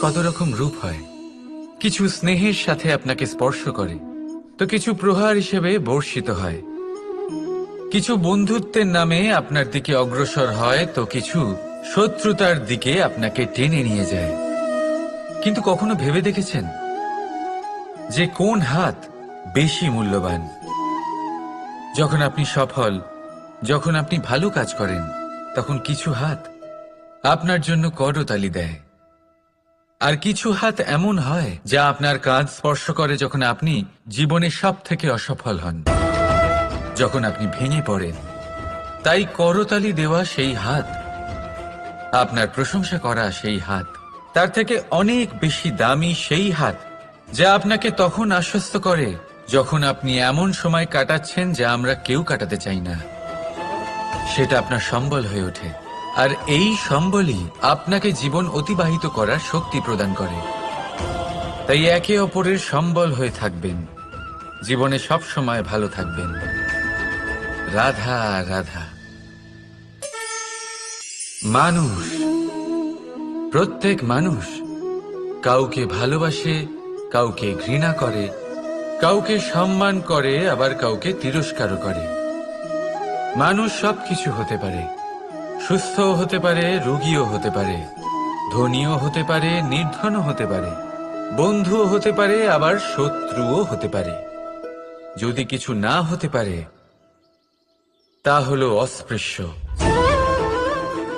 কত রকম রূপ হয়। কিছু স্নেহের সাথে আপনাকে স্পর্শ করে, তো কিছু প্রহার হিসেবে বর্ষিত হয়। কিছু বন্ধুত্বের নামে আপনার দিকে অগ্রসর হয়, তো কিছু শত্রুতার দিকে আপনাকে টেনে নিয়ে যায়। কিন্তু কখনো ভেবে দেখেছেন? যে কোন হাত বেশি মূল্যবান? যখন আপনি সফল, যখন আপনি ভালো কাজ করেন, তখন কিছু হাত আপনার জন্য করতালি দেয়। আর কিছু হাত এমন হয় যা আপনার কাজ স্পর্শ করে যখন আপনি জীবনে সব থেকে অসফল হন। যখন আপনি ভেঙে পড়েন, তাই করতালি দেওয়া সেই হাত, আপনার প্রশংসা করা সেই হাত, তার থেকে অনেক বেশি দামি সেই হাত, যা আপনাকে তখন আশ্বস্ত করে যখন আপনি এমন সময় কাটাচ্ছেন যা আমরা কেউ কাটাতে চাই না। সেটা আপনার সম্বল হয়ে ওঠে। আর এই সম্বলই আপনাকে জীবন অতিবাহিত করার শক্তি প্রদান করে। তাই একে অপরের সম্বল হয়ে থাকবেন। জীবনে সব সময় ভালো থাকবেন। রাধা রাধা। মানুষ, প্রত্যেক মানুষ কাউকে ভালোবাসে, কাউকে ঘৃণা করে, কাউকে সম্মান করে, আবার কাউকে তিরস্কারও করে। মানুষ সবকিছু হতে পারে। সুস্থও হতে পারে, রোগীও হতে পারে, ধনীও হতে পারে, নির্ধনও হতে পারে, বন্ধুও হতে পারে, আবার শত্রুও হতে পারে। যদি কিছু না হতে পারে, তা হল অস্পৃশ্য,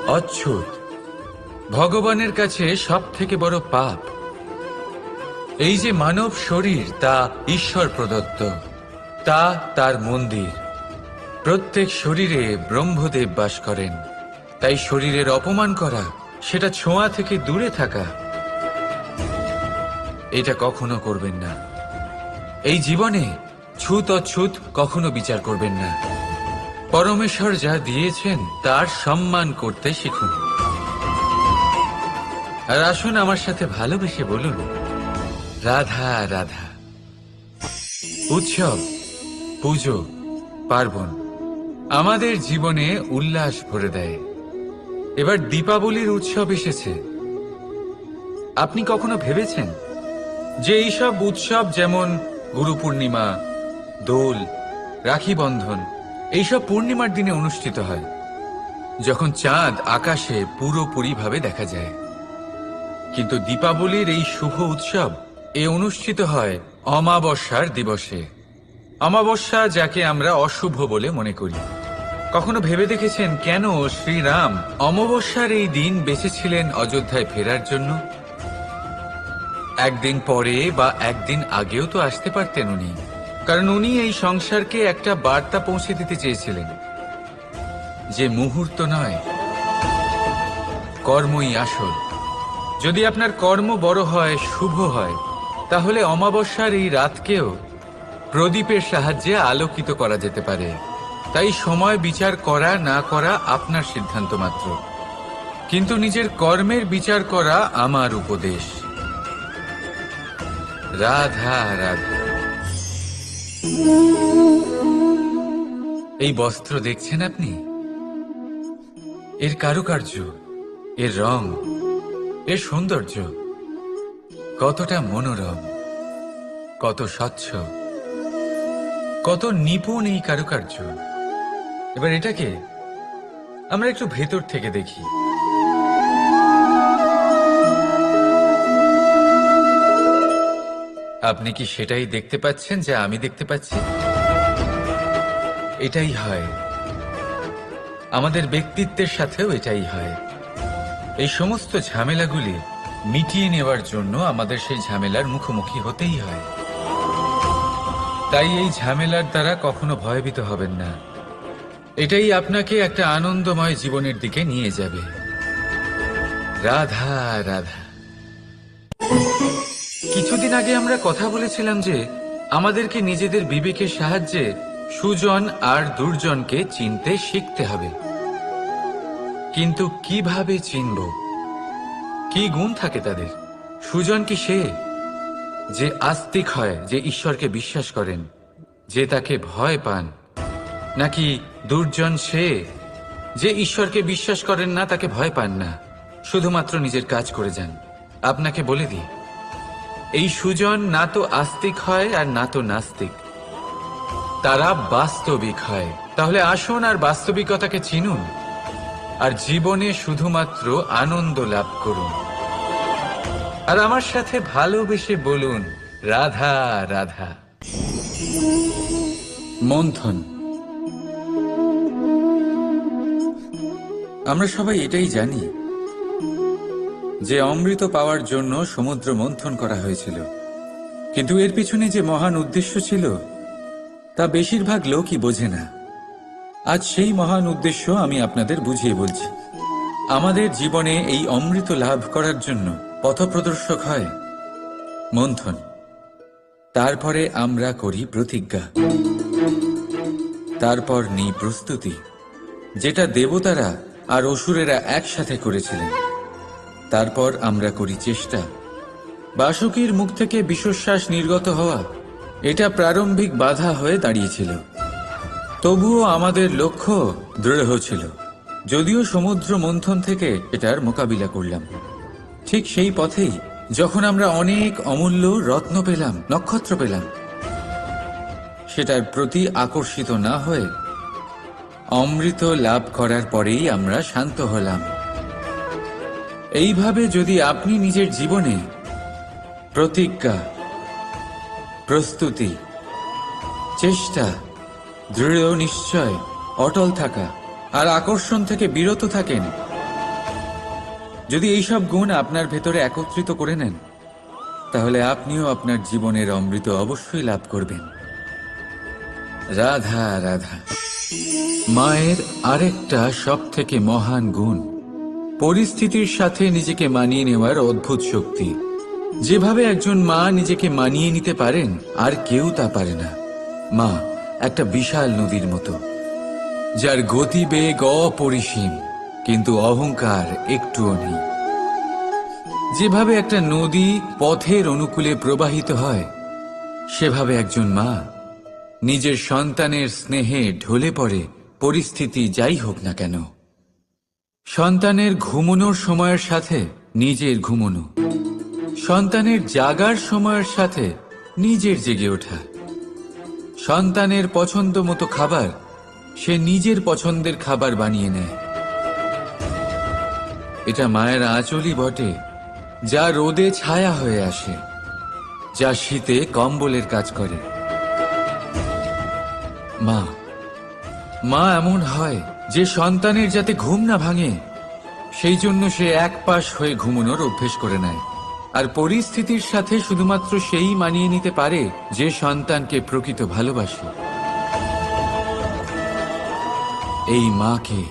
অচ্ছুত। ভগবানের কাছে সব থেকে বড় পাপ, এই যে মানব শরীর, তা ঈশ্বর প্রদত্ত, তা তার মন্দির। প্রত্যেক শরীরে ব্রহ্মদেব বাস করেন। তাই শরীরের অপমান করা, সেটা ছোঁয়া থেকে দূরে থাকা, এটা কখনো করবেন না। এই জীবনে ছুত অছুত কখনো বিচার করবেন না। পরমেশ্বর যা দিয়েছেন, তার সম্মান করতে শিখুন। আর আসুন আমার সাথে ভালোবেসে বলুন, রাধা রাধা। উৎসব, পুজো, পার্বণ, আমাদের জীবনে উল্লাস ভরে দেয়। এবার দীপাবলির উৎসব এসেছে। আপনি কখনো ভেবেছেন যে এইসব উৎসব যেমন গুরু পূর্ণিমা, দোল, রাখি বন্ধন, এইসব পূর্ণিমার দিনে অনুষ্ঠিত হয়, যখন চাঁদ আকাশে পুরোপুরিভাবে দেখা যায়। কিন্তু দীপাবলির এই শুভ উৎসব এ অনুষ্ঠিত হয় অমাবস্যার দিবসে। অমাবস্যা যাকে আমরা অশুভ বলে মনে করি। কখনো ভেবে দেখেছেন কেন শ্রীরাম অমাবস্যার এই দিন বেঁচেছিলেন অযোধ্যায় ফেরার জন্য? একদিন পরে বা একদিন আগেও তো আসতে পারতেন উনি। কারণ উনি এই সংসারকে একটা বার্তা পৌঁছে দিতে চেয়েছিলেন। যে মুহূর্ত নয়, কর্মই আসল। যদি আপনার কর্ম বড় হয়, শুভ হয়, তাহলে অমাবস্যার এই রাতকেও প্রদীপের সাহায্যে আলোকিত করা যেতে পারে। তাই সময় বিচার করা না করা আপনার সিদ্ধান্ত মাত্র। কিন্তু নিজের কর্মের বিচার করা আমার উপদেশ। রাধা রাধা। এই বস্ত্র দেখছেন আপনি? এর কারুকার্য, এর রং, এর সৌন্দর্য কতটা মনোরম, কত স্বচ্ছ, কত নিপুণ এই কারুকার্য। এবার এটাকে আমরা একটু ভেতর থেকে দেখি। আপনি কি সেটাই দেখতে পাচ্ছেন যা আমি দেখতে পাচ্ছি? এটাই হয়। আমাদের ব্যক্তিত্বের সাথেও এটাই হয়। এই সমস্ত ঝামেলাগুলি মিটিয়ে নেওয়ার জন্য আমাদের সেই ঝামেলার মুখোমুখি হতেই হয়। তাই এই ঝামেলার দ্বারা কখনো ভয়ভীত হবেন না। এটাই আপনাকে একটা আনন্দময় জীবনের দিকে নিয়ে যাবে। রাধা রাধা। কিছুদিন আগে আমরা কথা বলেছিলাম যে আমাদেরকে নিজেদের বিবেকের সাহায্যে সুজন আর দুর্জনকে চিনতে শিখতে হবে। কিন্তু কীভাবে চিনব? কি গুণ থাকে তাদের? সুজন কি সে? যে আস্তিক হয়, যে ঈশ্বরকে বিশ্বাস করেন, যে তাকে ভয় পান, নাকি দুর্জন সে যে ঈশ্বরকে বিশ্বাস করেন না, তাকে ভয় পান না। শুধুমাত্র নিজের কাজ করে যান। আপনাকে বলে দিই, এই সুজন না তো আস্তিক হয় আর না তো নাস্তিক। তারা বাস্তবিক হয়। তাহলে আসুন আর বাস্তবিকতাকে চিনুন আর জীবনে শুধুমাত্র আনন্দ লাভ করুন। আর আমার সাথে ভালোবেসে বলুন, রাধা রাধা। মন্থন। আমরা সবাই এটাই জানি যে অমৃত পাওয়ার জন্য সমুদ্র মন্থন করা হয়েছিল। কিন্তু এর পিছনে যে মহান উদ্দেশ্য ছিল, তা বেশিরভাগ লোকই বোঝে না। আজ সেই মহান উদ্দেশ্য আমি আপনাদের বুঝিয়ে বলছি। আমাদের জীবনে এই অমৃত লাভ করার জন্য পথপ্রদর্শক হয় মন্থন। তারপরে আমরা করি প্রতিজ্ঞা। তারপর নিই প্রস্তুতি। যেটা দেবতারা আর অসুরেরা একসাথে করেছিলেন। তারপর আমরা করি চেষ্টা। বাসুকীর মুখ থেকে বিশ্বশ্বাস নির্গত হওয়া, এটা প্রারম্ভিক বাধা হয়ে দাঁড়িয়েছিল। তবুও আমাদের লক্ষ্য দৃঢ় ছিল। যদিও সমুদ্র মন্থন থেকে এটার মোকাবিলা করলাম। ঠিক সেই পথেই যখন আমরা অনেক অমূল্য রত্ন পেলাম, নক্ষত্র পেলাম, সেটার প্রতি আকর্ষিত না হয়ে অমৃত লাভ করার পরেই আমরা শান্ত হলাম। এইভাবে যদি আপনি নিজের জীবনে প্রতিজ্ঞা, প্রস্তুতি, চেষ্টা, দৃঢ় নিশ্চয়, অটল থাকা আর আকর্ষণ থেকে বিরত থাকেন, যদি এইসব গুণ আপনার ভেতরে একত্রিত করে নেন, তাহলে আপনিও আপনার জীবনের অমৃত অবশ্যই লাভ করবেন। রাধা রাধা। মায়ের আরেকটা সব থেকে মহান গুণ, পরিস্থিতির সাথে নিজেকে মানিয়ে নেওয়ার অদ্ভুত শক্তি। যেভাবে একজন মা নিজেকে মানিয়ে নিতে পারেন, আর কেউ তা পারে না। মা, একটা বিশাল নদীর মতো, যার গতিবেগ অপরিসীম, কিন্তু অহংকার একটুও নেই। যেভাবে একটা নদী পথের অনুকূলে প্রবাহিত হয়, সেভাবে একজন মা নিজের সন্তানের স্নেহে ঢলে পড়ে, পরিস্থিতি যাই হোক না কেন। সন্তানের ঘুমনোর সময়ের সাথে নিজের ঘুমনো। সন্তানের জাগার সময়ের সাথে নিজের জেগে ওঠা। সন্তানের পছন্দ মতো খাবার সে নিজের পছন্দের খাবার বানিয়ে নেয়। এটা মায়ের আঁচলই বটে, যা রোদে ছায়া হয়ে আসে, যা শীতে কম্বলের কাজ করে। মা মা এমন হয় যে সন্তানের যাতে ঘুম না ভাঙে, সেই জন্য সে এক পাশ হয়ে ঘুমানোর অভ্যেস করে নেয়। আর পরিস্থিতির সাথে শুধুমাত্র সেই মানিয়ে নিতে পারে যে সন্তানকে প্রকৃত ভালোবাসে। এই মাকে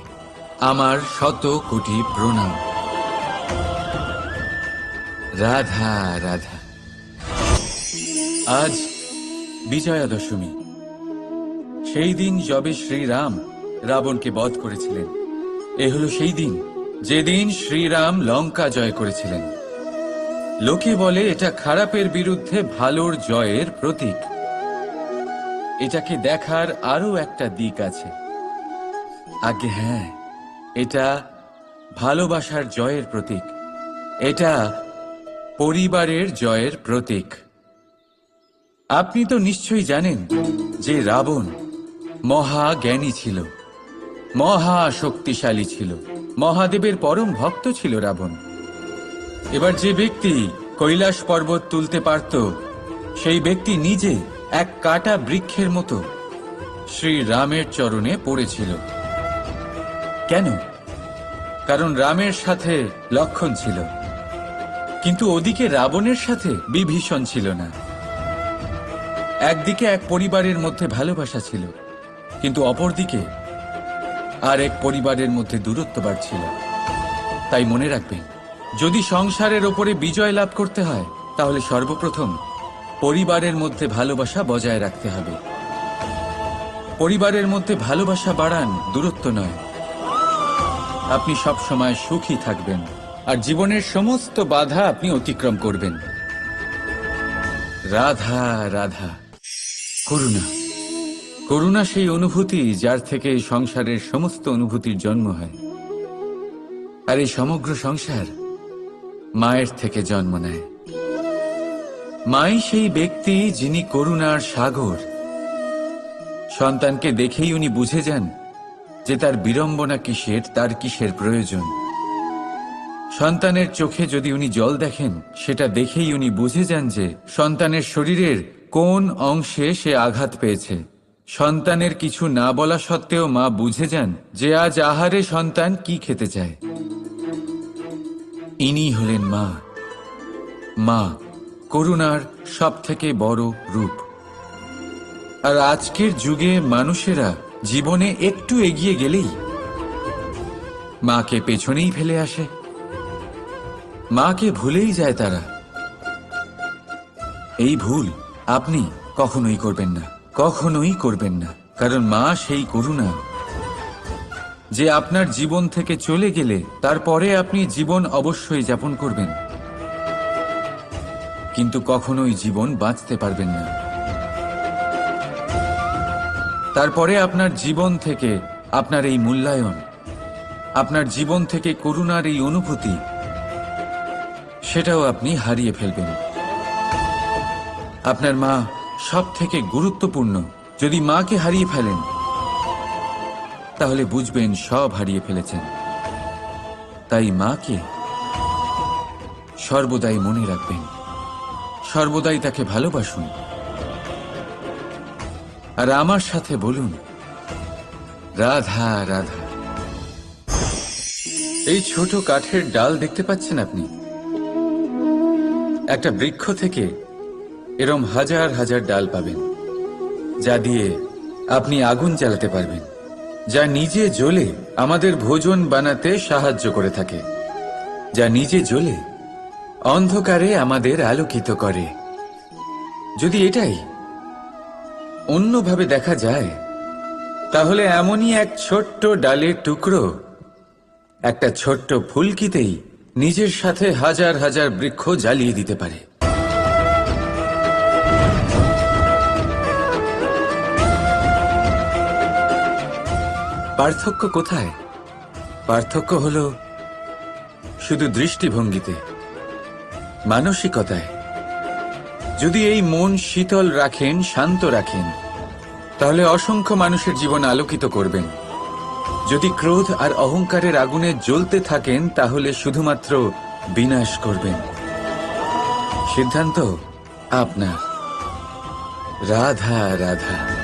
আমার শত কোটি প্রণাম। রাধা রাধা। আজ বিজয়া দশমী সেই দিন যবে শ্রীরাম রাবণকে বধ করেছিলেন। এ হলো সেই দিন, যেদিন শ্রীরাম লঙ্কা জয় করেছিলেন। লোকে বলে এটা খারাপের বিরুদ্ধে ভালোর জয়ের প্রতীক। এটাকে দেখার আরও একটা দিক আছে। আগে হ্যাঁ এটা ভালোবাসার জয়ের প্রতীক। এটা পরিবারের জয়ের প্রতীক। আপনি তো নিশ্চয়ই জানেন যে রাবণ মহা জ্ঞানী ছিল। মহা শক্তিশালী ছিল। মহাদেবের পরম ভক্ত ছিল রাবণ। এবার যে ব্যক্তি কৈলাস পর্বত তুলতে পারত, সেই ব্যক্তি নিজে এক কাটা বৃক্ষের মতো শ্রী রামের চরণে পড়েছিল। কেন? কারণ রামের সাথে লক্ষণ ছিল। কিন্তু ওদিকে রাবণের সাথে বিভীষণ ছিল না। একদিকে এক পরিবারের মধ্যে ভালোবাসা ছিল। কিন্তু অপরদিকে আর এক পরিবারের মধ্যে দূরত্ব বাড়ছিল। তাই মনে রাখবেন, যদি সংসারের ওপরে বিজয় লাভ করতে হয়, তাহলে সর্বপ্রথম পরিবারের মধ্যে ভালোবাসা বজায় রাখতে হবে। পরিবারের মধ্যে ভালোবাসা বাড়ান দূরত্ব নয়। আপনি সব সময় সুখী থাকবেন আর জীবনের সমস্ত বাধা আপনি অতিক্রম করবেন। রাধা রাধা, করুণা। করুণা সেই অনুভূতি যার থেকে সংসারের সমস্ত অনুভূতির জন্ম হয়। আর এই সমগ্র সংসার মায়ের থেকে জন্ম নেয়। মাই সেই ব্যক্তি যিনি করুণার সাগর। সন্তানকে দেখেই উনি বুঝে যান যে তার বিড়ম্বনা কিসের, তার কিসের প্রয়োজন। সন্তানের চোখে যদি উনি জল দেখেন, সেটা দেখেই উনি বুঝে যান যে সন্তানের শরীরের কোন অংশে সে আঘাত পেয়েছে। সন্তানের কিছু না বলা সত্ত্বেও মা বুঝে যান যে আজ আহারে সন্তান কি খেতে চায়। ইনি হলেন মা। মা করুণার সব থেকে বড় রূপ। আর আজকের যুগে মানুষেরা জীবনে একটু এগিয়ে গেলেই মাকে পেছনেই ফেলে আসে। মাকে ভুলেই যায় তারা। এই ভুল আপনি কখনোই করবেন না। কখনোই করবেন না, কারণ মা সেই করুণা। যে আপনার জীবন থেকে চলে গেলে তারপরে আপনি জীবন অবশ্যই যাপন করবেন। কিন্তু কখনোই জীবন বাঁচতে পারবেন না। তারপরে আপনার জীবন থেকে আপনার এই মূল্যায়ন, আপনার জীবন থেকে করুণার এই অনুভূতি, সেটাও আপনি হারিয়ে ফেলবেন। আপনার মা সব থেকে গুরুত্বপূর্ণ, যদি মাকে হারিয়ে ফেলেন, তাহলে বুঝবেন সব হারিয়ে ফেলেছেন। তাই মাকে সর্বদাই মনে রাখবেন। সর্বদাই তাকে ভালোবাসুন। আর আমার সাথে বলুন, রাধা রাধা। এই ছোট কাঠের ডাল দেখতে পাচ্ছেন আপনি? একটা বৃক্ষ থেকে এরম হাজার হাজার ডাল পাবেন, যা দিয়ে আপনি আগুন জ্বালাতে পারবেন, যা নিজে জ্বলে আমাদের ভোজন বানাতে সাহায্য করে থাকে, যা নিজে জ্বলে অন্ধকারে আমাদের আলোকিত করে। যদি এটাই অন্যভাবে দেখা যায়, তাহলে এমনই এক ছোট্ট ডালের টুকরো, একটা ছোট্ট ফুলকিতেই নিজের সাথে হাজার হাজার বৃক্ষ জ্বালিয়ে দিতে পারে। পার্থক্য কোথায়? পার্থক্য হল শুধু দৃষ্টিভঙ্গিতে, মানসিকতায়। যদি এই মন শীতল রাখেন, শান্ত রাখেন, তাহলে অসংখ্য মানুষের জীবন আলোকিত করবেন। যদি ক্রোধ আর অহংকারের আগুনে জ্বলতে থাকেন, তাহলে শুধুমাত্র বিনাশ করবেন। সিদ্ধান্ত, আপনার। রাধা রাধা।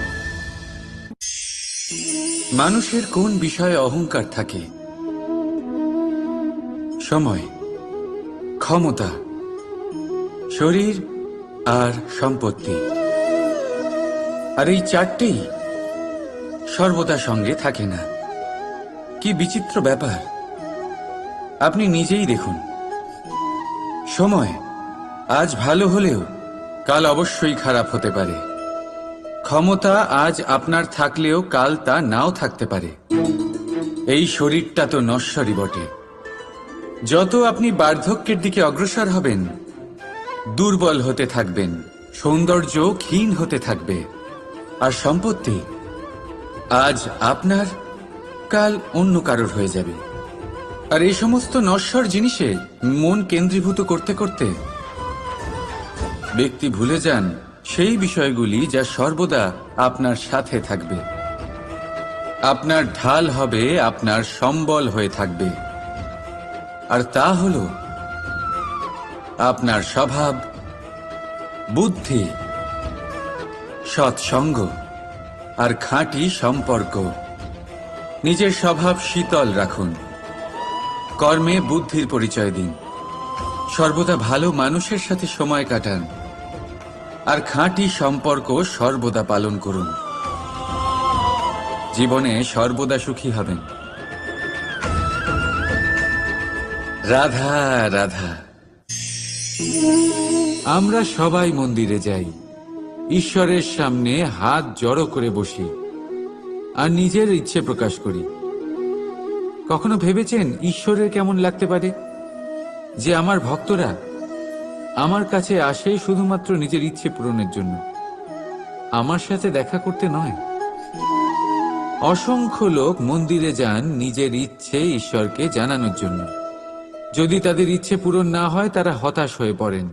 মানুষের কোন বিষয়ে অহংকার থাকে? সময়, ক্ষমতা, শরীর আর সম্পত্তি। আর এই চারটেই সর্বদা সঙ্গে থাকে না। কি বিচিত্র ব্যাপার। আপনি নিজেই দেখুন। সময়, আজ ভালো হলেও কাল অবশ্যই খারাপ হতে পারে। ক্ষমতা আজ আপনার থাকলেও কাল তা নাও থাকতে পারে। এই শরীরটা তো নশ্বরই বটে। যত আপনি বার্ধক্যের দিকে অগ্রসর হবেন, দুর্বল হতে থাকবেন সৌন্দর্য ক্ষীণ হতে থাকবে। আর সম্পত্তি আজ আপনার, কাল অন্য কারোর হয়ে যাবে। আর এই সমস্ত নশ্বর জিনিসে মন কেন্দ্রীভূত করতে করতে ব্যক্তি ভুলে যান সেই বিষয়গুলি যা সর্বদা আপনার সাথে থাকবে। আপনার ঢাল হবে, আপনার সম্বল হয়ে থাকবে। আর তা হল, আপনার স্বভাব, বুদ্ধি, সৎসঙ্গ আর খাঁটি সম্পর্ক। নিজের স্বভাব শীতল রাখুন। কর্মে বুদ্ধির পরিচয় দিন। সর্বদা ভালো মানুষের সাথে সময় কাটান। আর খাঁটি সম্পর্ক সর্বদা পালন করুন। জীবনে সর্বদা সুখী হবেন। রাধা রাধা। আমরা সবাই মন্দিরে যাই। ঈশ্বরের সামনে হাত জড়ো করে বসি আর নিজের ইচ্ছে প্রকাশ করি। কখনো ভেবেছেন ঈশ্বরের কেমন লাগতে পারে? যে আমার ভক্তরা আমার কাছে আসে শুধুমাত্র নিজের ইচ্ছে পূরণের জন্য। আমার সাথে দেখা করতে নয়। অসংখ্য লোক মন্দিরে যান নিজের ইচ্ছে ঈশ্বরকে জানানোর জন্য। যদি তাদের ইচ্ছে পূরণ না হয়, তারা হতাশ হয়ে পড়েন।